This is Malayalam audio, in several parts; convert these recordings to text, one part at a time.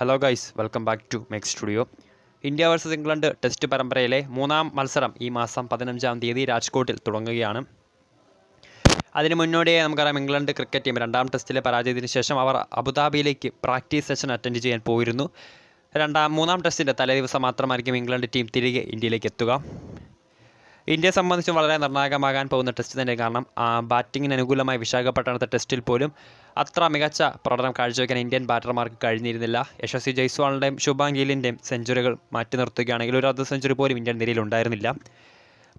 Hello guys welcome back to make studio India versus England test പരമ്പരയിലെ മൂന്നാം മത്സരം ഈ മാസം പതിനഞ്ചാം തീയതി രാജ്കോട്ടിൽ തുടങ്ങുകയാണ്. അതിന് മുന്നോടിയായി നമുക്കറിയാം ഇംഗ്ലണ്ട് ക്രിക്കറ്റ് ടീം രണ്ടാം ടെസ്റ്റിലെ പരാജയത്തിന് ശേഷം അവർ അബുദാബിയിലേക്ക് പ്രാക്ടീസ് സെഷൻ അറ്റൻഡ് ചെയ്യാൻ പോയിരുന്നു. രണ്ടാം മൂന്നാം ടെസ്റ്റിന്റെ തലേദിവസം മാത്രമായിരിക്കും ഇംഗ്ലണ്ട് ടീം തിരികെ ഇന്ത്യയിലേക്ക് എത്തുക. ഇന്ത്യയെ സംബന്ധിച്ച് വളരെ നിർണായകമാകാൻ പോകുന്ന ടെസ്റ്റ് തന്നെ കാരണം ബാറ്റിങ്ങിന് അനുകൂലമായി വിശാഖപട്ടണത്തെ ടെസ്റ്റിൽ പോലും അത്ര മികച്ച പ്രകടനം കാഴ്ചവെക്കാൻ ഇന്ത്യൻ ബാറ്റർമാർക്ക് കഴിഞ്ഞിരുന്നില്ല. യശസ്വി ജയ്സ്വാളിന്റെയും ശുഭാം ഗീലിന്റെയും സെഞ്ചുറികൾ മാറ്റി നിർത്തുകയാണെങ്കിൽ ഒരു അർദ്ധ സെഞ്ചുറി പോലും ഇന്ത്യൻ നിരയിൽ ഉണ്ടായിരുന്നില്ല.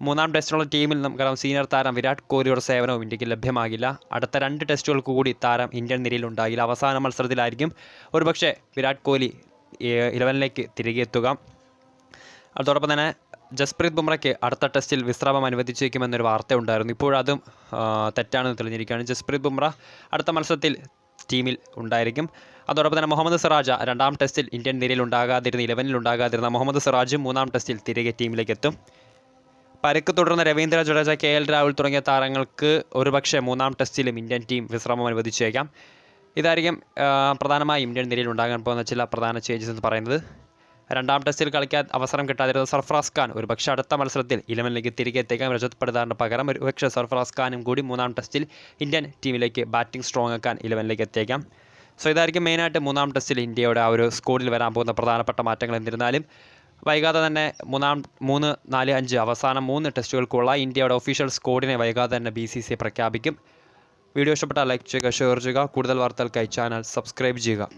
മൂന്നാം ടെസ്റ്റിനുള്ള ടീമിൽ നമുക്കറിയാം സീനിയർ താരം വിരാട് കോഹ്ലിയുടെ സേവനവും ഇന്ത്യയ്ക്ക് ലഭ്യമാകില്ല. അടുത്ത രണ്ട് ടെസ്റ്റുകൾക്ക് കൂടി താരം ഇന്ത്യൻ നിരയിൽ ഉണ്ടാകില്ല. അവസാന മത്സരത്തിലായിരിക്കും ഒരുപക്ഷെ വിരാട് കോഹ്ലി ഇലവനിലേക്ക് തിരികെ എത്തുക. അതോടൊപ്പം തന്നെ ജസ്പ്രീത് ബുംറയ്ക്ക് അടുത്ത ടെസ്റ്റിൽ വിശ്രാമം അനുവദിച്ചേക്കുമെന്നൊരു വാർത്ത ഉണ്ടായിരുന്നു ഇപ്പോഴതും തെറ്റാണെന്ന് തെളിഞ്ഞിരിക്കുകയാണ്. ജസ്പ്രീത് ബുംറ അടുത്ത മത്സരത്തിൽ ടീമിൽ ഉണ്ടായിരിക്കും. അതോടൊപ്പം തന്നെ മുഹമ്മദ് സിറാജ രണ്ടാം ടെസ്റ്റിൽ ഇന്ത്യൻ നിരയിൽ ഉണ്ടാകാതിരുന്ന ഇലവനിൽ ഉണ്ടാകാതിരുന്ന മുഹമ്മദ് സിറാജും മൂന്നാം ടെസ്റ്റിൽ തിരികെ ടീമിലേക്ക് എത്തും പരുക്ക് തുടർന്ന് രവീന്ദ്ര ജഡേജ കെ എൽ രാഹുൽ തുടങ്ങിയ താരങ്ങൾക്ക് ഒരുപക്ഷെ മൂന്നാം ടെസ്റ്റിലും ഇന്ത്യൻ ടീം വിശ്രമം അനുവദിച്ചേക്കാം. ഇതായിരിക്കും പ്രധാനമായും ഇന്ത്യൻ നിരയിൽ ഉണ്ടാകാൻ പോകുന്ന ചില പ്രധാന ചേഞ്ചസ് എന്ന് പറയുന്നത്. രണ്ടാം ടെസ്റ്റിൽ കളിക്കാൻ അവസരം കിട്ടാതിരുന്ന സർഫ്രാസ് ഖാൻ ഒരുപക്ഷെ അടുത്ത മത്സരത്തിൽ ഇലവനിലേക്ക് തിരികെ എത്തിക്കാൻ രജത് പടിദാറിന് പകരം ഒരുപക്ഷെ സർഫ്രാസ് ഖാനും കൂടി മൂന്നാം ടെസ്റ്റിൽ ഇന്ത്യൻ ടീമിലേക്ക് ബാറ്റിംഗ് സ്ട്രോങ് ആക്കാൻ ഇലവനിലേക്ക് എത്തിയേക്കാം. സോ ഇതായിരിക്കും മെയിനായിട്ട് മൂന്നാം ടെസ്റ്റിൽ ഇന്ത്യയുടെ ആ ഒരു സ്കോഡിൽ വരാൻ പോകുന്ന പ്രധാനപ്പെട്ട മാറ്റങ്ങൾ. എന്നിരുന്നാലും വൈകാതെ തന്നെ മൂന്നാം മൂന്ന് നാല് അഞ്ച് അവസാന മൂന്ന് ടെസ്റ്റുകൾക്കുള്ള ഇന്ത്യയുടെ ഒഫീഷ്യൽ സ്കോഡിനെ വൈകാതെ തന്നെ ബി സി സി പ്രഖ്യാപിക്കും. വീഡിയോ ഇഷ്ടപ്പെട്ടാൽ ലൈക്ക് ചെയ്യുക ഷെയർ ചെയ്യുക. കൂടുതൽ വാർത്തകൾക്കായി ചാനൽ സബ്സ്ക്രൈബ് ചെയ്യുക.